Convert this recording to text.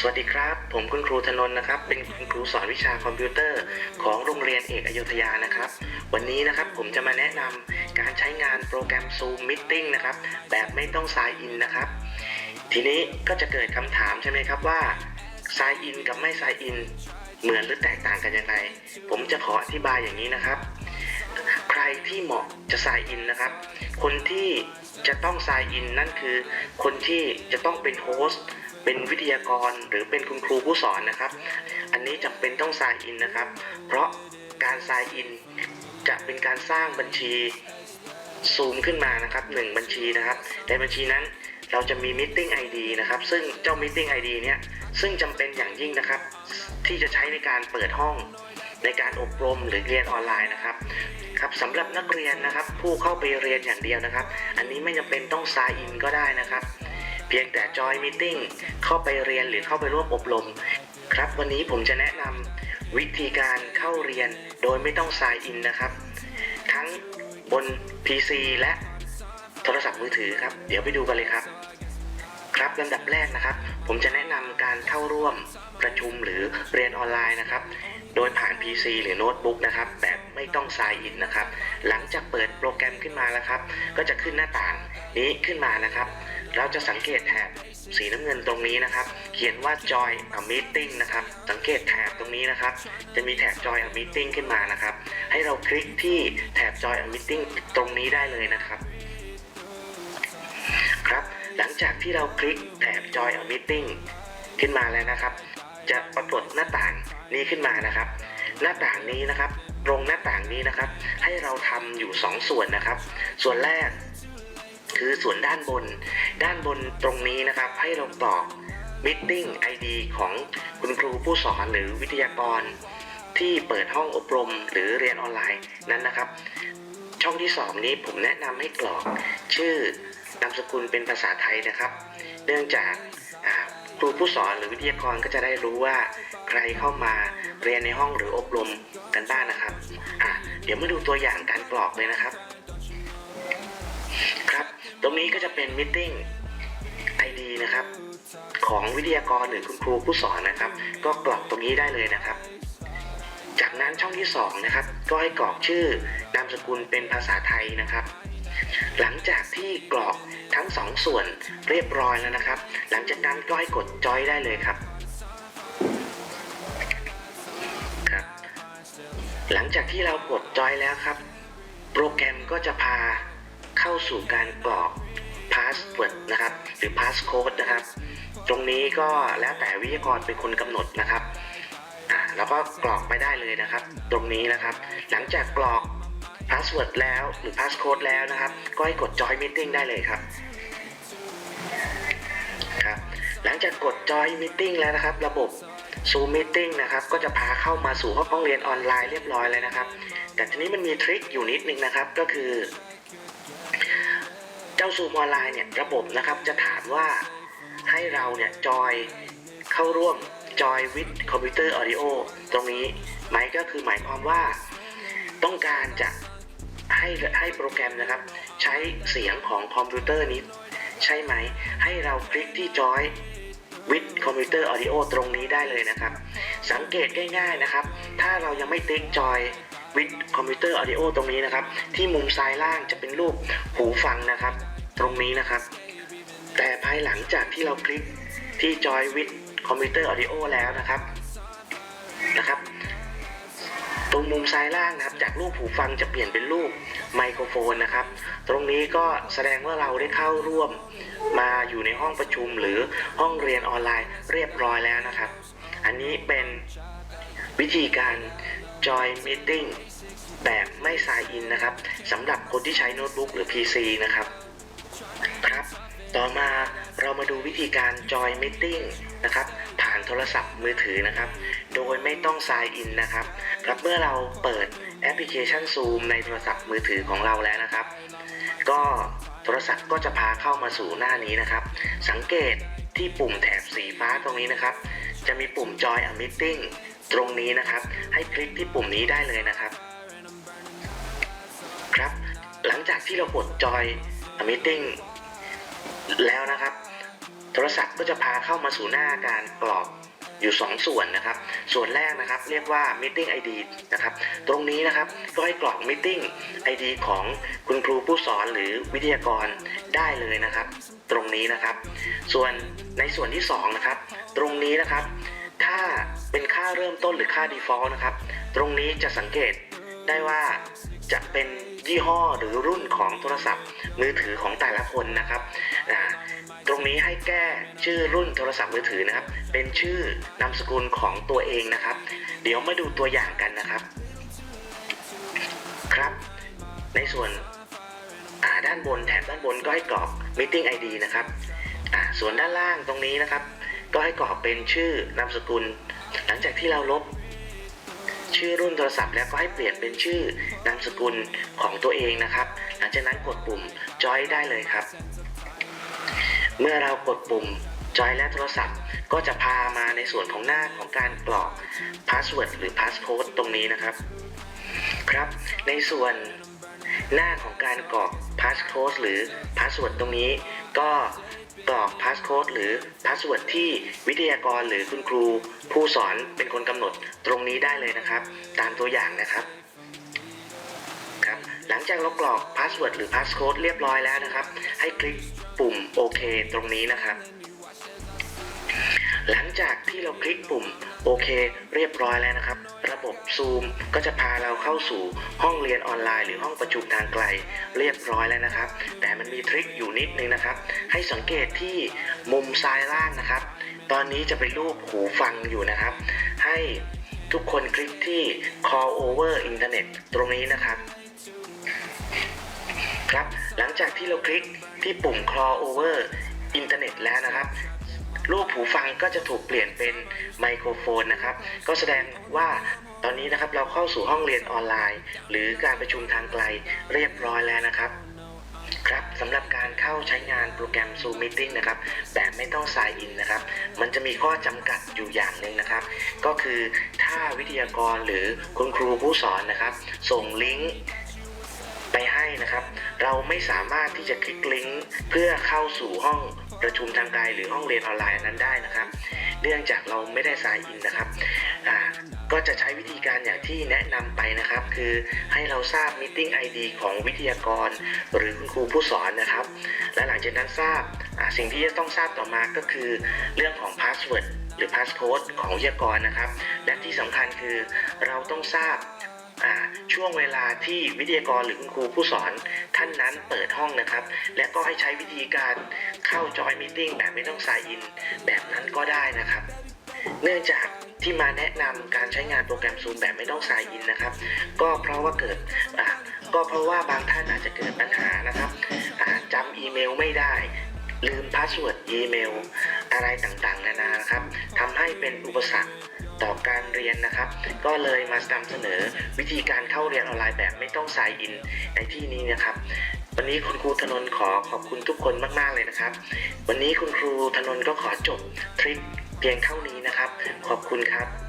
สวัสดีครับ ผมคุณครูธนนท์นะครับ เป็นคุณครูสอนวิชาคอมพิวเตอร์ ของโรงเรียนเอกอยุธยานะครับ วันนี้นะครับผมจะมาแนะนำการใช้งานโปรแกรม Zoom Meeting นะครับ แบบไม่ต้อง sign in นะครับ ทีนี้ก็จะเกิดคำถามใช่ไหมครับว่า sign in กับไม่ sign in เหมือนหรือแตกต่างกันยังไง ผมจะขออธิบายอย่างนี้นะครับ ใครที่เหมาะจะ sign in นะครับ คนที่จะต้อง sign in นั่นคือ คนที่จะต้องเป็นโฮสต์ เป็นวิทยากรหรือเป็นคุณครูผู้สอนนะครับ อันนี้จำเป็นต้อง sign in นะครับ เพราะการ sign in จะเป็นการสร้างบัญชีซูมขึ้นมานะครับหนึ่งบัญชีนะครับ ในบัญชีนั้นเราจะมี meeting ID นะครับ ซึ่งเจ้า meeting ID เนี่ยซึ่งจำเป็นอย่างยิ่งนะครับ ที่จะใช้ในการเปิดห้องในการอบรมหรือเรียนออนไลน์นะครับครับสำหรับนักเรียนนะครับ ผู้เข้าไปเรียนอย่างเดียวนะครับ อันนี้ไม่จำเป็นต้อง sign in ก็ได้นะครับ เพียงแต่ join meeting เข้าไปเรียนหรือเข้าไปร่วมอบรม ครับวันนี้ผมจะแนะนำวิธีการเข้าเรียนโดยไม่ต้อง sign in นะครับ ทั้งบน PC และโทรศัพท์มือถือครับ เดี๋ยวไปดูกันเลยครับ ครับลำดับแรกนะครับ ผมจะแนะนำการเข้าร่วมประชุมหรือเรียนออนไลน์นะครับ โดยผ่าน PC หรือโน้ตบุ๊กนะครับ แบบไม่ต้อง sign in นะครับ หลังจากเปิดโปรแกรมขึ้นมาแล้วครับ ก็จะขึ้นหน้าต่างนี้ขึ้นมานะครับ เราจะสังเกตแถบสีน้ำเงินตรงนี้นะครับ เขียนว่า join a meeting นะครับ สังเกตแถบตรงนี้นะครับ จะมีแถบ join a meeting ขึ้นมานะครับ ให้เราคลิกที่แถบ join a meeting ตรงนี้ได้เลยนะครับครับ หลังจากที่เราคลิกแถบ join a meeting ขึ้นมาแล้วนะครับ จะปรากฏหน้าต่างนี้ขึ้นมานะครับ หน้าต่างนี้นะครับ ตรงหน้าต่างนี้นะครับ ให้เราทำอยู่ 2 ส่วนนะครับ ส่วนแรก คือส่วนด้านบน ด้านบนตรงนี้นะครับ ให้เรากรอก Meeting ID ของคุณครูผู้สอนหรือวิทยากร ที่เปิดห้องอบรมหรือเรียนออนไลน์นั้นนะครับ ช่องที่ 2 นี้ผมแนะนำให้กรอก ชื่อนามสกุลเป็นภาษาไทยนะครับ เนื่องจากครูผู้สอนหรือวิทยากรก็จะได้รู้ว่าใครเข้ามาเรียนในห้องหรืออบรมกันบ้างนะครับ อะ เดี๋ยวมาดูตัวอย่างการกรอกเลยนะครับ ตรงนี้ก็จะเป็น Meeting ID นะครับ ของวิทยากรหรือคุณครูผู้สอนนะครับ ก็กรอกตรงนี้ได้เลยนะครับ จากนั้นช่องที่2นะครับ ก็ให้กรอกชื่อนามสกุลเป็นภาษาไทยนะครับ หลังจากที่กรอกทั้งสองส่วนเรียบร้อยแล้วนะครับ หลังจากนั้นก็ให้กดจอยได้เลยครับครับ หลังจากที่เรากดจอยแล้วครับ โปรแกรมก็จะพา เข้าสู่การกรอก password นะครับ หรือ passcode นะครับ ตรงนี้ก็แล้วแต่วิทยากรเป็นคนกำหนดนะครับอ่าแล้วก็กรอกไปได้เลยนะครับ ตรงนี้นะครับ หลังจากกรอก password แล้วหรือ passcode แล้วนะครับ ก็ให้กด join meeting ได้เลยครับครับ หลังจากกด join meeting แล้วนะครับ ระบบ Zoom meeting นะครับ ก็จะพาเข้ามาสู่ห้องเรียนออนไลน์เรียบร้อยเลยนะครับ แต่ทีนี้มันมีทริคอยู่นิดนึงนะครับ ก็คือ เจ้า Zoom ออนไลน์เนี่ยระบบนะครับจะถามว่าให้เราเนี่ยจอยเข้าร่วม Joy with Computer Audio ตรงนี้หมายก็คือหมายความว่าต้องการจะให้ให้โปรแกรมนะครับ ใช้เสียงของคอมพิวเตอร์นี้ ใช่ไหม ให้เราคลิกที่ Joy with Computer Audio ตรงนี้ได้เลยนะครับ สังเกตง่ายๆนะครับ ถ้าเรายังไม่ติ๊ก Joy with Computer Audio ตรงนี้นะครับ ที่มุมซ้ายล่างจะเป็นรูปหูฟังนะครับ ตรงนี้นะครับ แต่ภายหลังจากที่เราคลิกที่ Joy with Computer Audio แล้วนะครับนะครับ ตรงมุมซ้ายล่างนะครับ จากรูปหูฟังจะเปลี่ยนเป็นรูปไมโครโฟนนะครับ ตรงนี้ก็แสดงว่าเราได้เข้าร่วมมาอยู่ในห้องประชุมหรือห้องเรียนออนไลน์เรียบร้อยแล้วนะครับ อันนี้เป็นวิธีการ Join Meeting แบบไม่ sign in นะครับสำหรับคนที่ใช้โน้ตบุ๊กหรือ PC นะครับ ต่อมาเรามาดูวิธีการ Join Meeting นะครับ ผ่านโทรศัพท์มือถือนะครับ โดยไม่ต้อง sign in นะครับครับเมื่อเราเปิดแอปพลิเคชัน Zoom ในโทรศัพท์มือถือของเราแล้วนะครับ ก็โทรศัพท์ก็จะพาเข้ามาสู่หน้านี้นะครับ สังเกตที่ปุ่มแถบสีฟ้าตรงนี้นะครับ จะมีปุ่ม Join a Meeting ตรงนี้นะครับ ให้คลิกที่ปุ่มนี้ได้เลยนะครับ ครับ หลังจากที่เรากด Join a Meeting แล้วนะครับ โทรศัพท์ก็จะพาเข้ามาสู่หน้าการกรอกอยู่ 2 ส่วนนะครับ ส่วนแรกนะครับเรียกว่า Meeting ID นะครับ ตรงนี้นะครับก็ให้กรอก Meeting ID ของคุณครูผู้สอนหรือวิทยากรได้เลยนะครับ ตรงนี้นะครับ ส่วนในส่วนที่2นะครับ ตรงนี้นะครับ ถ้าเป็นค่าเริ่มต้นหรือค่า default นะครับ ตรงนี้จะสังเกตได้ว่า จะเป็นยี่ห้อหรือรุ่นของโทรศัพท์ มือถือของแต่ละคนนะครับตรงนี้ให้แก้ชื่อรุ่นโทรศัพท์มือถือนะครับ เป็นชื่อนามสกุลของตัวเองนะครับ เดี๋ยวมาดูตัวอย่างกันนะครับ ครับ ในส่วนด้านบนแถบด้านบนก็ให้กรอก meeting ID นะครับส่วนด้านล่างตรงนี้นะครับ ก็ให้กรอกเป็นชื่อนามสกุล หลังจากที่เราลบ ชื่อรุ่นโทรศัพท์แล้วก็ให้เปลี่ยนเป็นชื่อนามสกุลของตัวเองนะครับ หลังจากนั้นกดปุ่มจอยได้เลยครับ เมื่อเรากดปุ่มจอยและโทรศัพท์ก็จะพามาในส่วนของหน้าของการกรอกพาสเวิร์ดหรือพาสโค้ดตรงนี้นะครับ ครับ ในส่วน หน้าของการกรอก passcode หรือ password ตรงนี้ก็กรอก passcode หรือ password ที่วิทยากรหรือคุณครู ผู้สอนเป็นคนกำหนดตรงนี้ได้เลยนะครับ ตามตัวอย่างนะครับครับหลังจากเรากรอก password หรือ passcode เรียบร้อยแล้วนะครับ ให้คลิกปุ่มโอเคตรงนี้นะครับ หลังจากที่เราคลิกปุ่มโอเค เรียบร้อยแล้วนะครับ ระบบ Zoom ก็จะพาเราเข้าสู่ห้องเรียนออนไลน์ หรือห้องประชุมทางไกล เรียบร้อยแล้วนะครับ แต่มันมีทริคอยู่นิดนึงนะครับ ให้สังเกตที่มุมซ้ายล่างนะครับ ตอนนี้จะเป็นรูปหูฟังอยู่นะครับ ให้ทุกคนคลิกที่ call over internet ตรงนี้นะครับครับ หลังจากที่เราคลิกที่ปุ่ม call over internet แล้วนะครับ รูปหูฟังก็จะถูกเปลี่ยนเป็นไมโครโฟนนะครับ ก็แสดงว่าตอนนี้นะครับเราเข้าสู่ห้องเรียนออนไลน์ หรือการประชุมทางไกลเรียบร้อยแล้วนะครับครับสำหรับการเข้าใช้งานโปรแกรม Zoom Meeting นะครับแบบไม่ต้อง sign in นะครับ มันจะมีข้อจำกัดอยู่อย่างหนึ่งนะครับ ก็คือถ้าวิทยากรหรือคุณครูผู้สอนนะครับ ส่งลิงก์ไปให้นะครับ เราไม่สามารถที่จะคลิกลิงก์เพื่อเข้าสู่ห้อง ประชุมทางไกลหรือห้องเรียนออนไลน์นั้นได้นะครับ เนื่องจากเราไม่ได้สายอินนะครับก็จะใช้วิธีการอย่างที่แนะนำไปนะครับ คือให้เราทราบ Meeting ID ของวิทยากร หรือคุณครูผู้สอนนะครับ และหลังจากนั้นทราบสิ่งที่จะต้องทราบต่อมาก็คือเรื่องของ Password หรือ Passcode ของวิทยากรนะครับ และที่สำคัญคือเราต้องทราบ ช่วงเวลาที่วิทยากรหรือคุณครูผู้สอนท่านนั้นเปิดห้องนะครับ และก็ให้ใช้วิธีการเข้าจอยมีติ้งแบบไม่ต้องสายอิน แบบนั้นก็ได้นะครับ เนื่องจากที่มาแนะนำการใช้งานโปรแกรม Zoom แบบไม่ต้องสายอินนะครับ ก็เพราะว่าเกิดก็เพราะว่าบางท่านอาจจะเกิดปัญหานะครับอ่าจำอีเมลไม่ได้ลืมพาสเวิร์ดอีเมล อะไรต่างๆ นานานะครับทำให้เป็นอุปสรรค ต่อการเรียนนะครับ ก็เลยมานำเสนอวิธีการเข้าเรียนออนไลน์แบบไม่ต้องซายอินในที่นี้นะครับ วันนี้คุณครูธนนท์ขอขอบคุณทุกคนมากๆเลยนะครับ วันนี้คุณครูธนนท์ก็ขอจบทริปเพียงเท่านี้นะครับ ขอบคุณครับ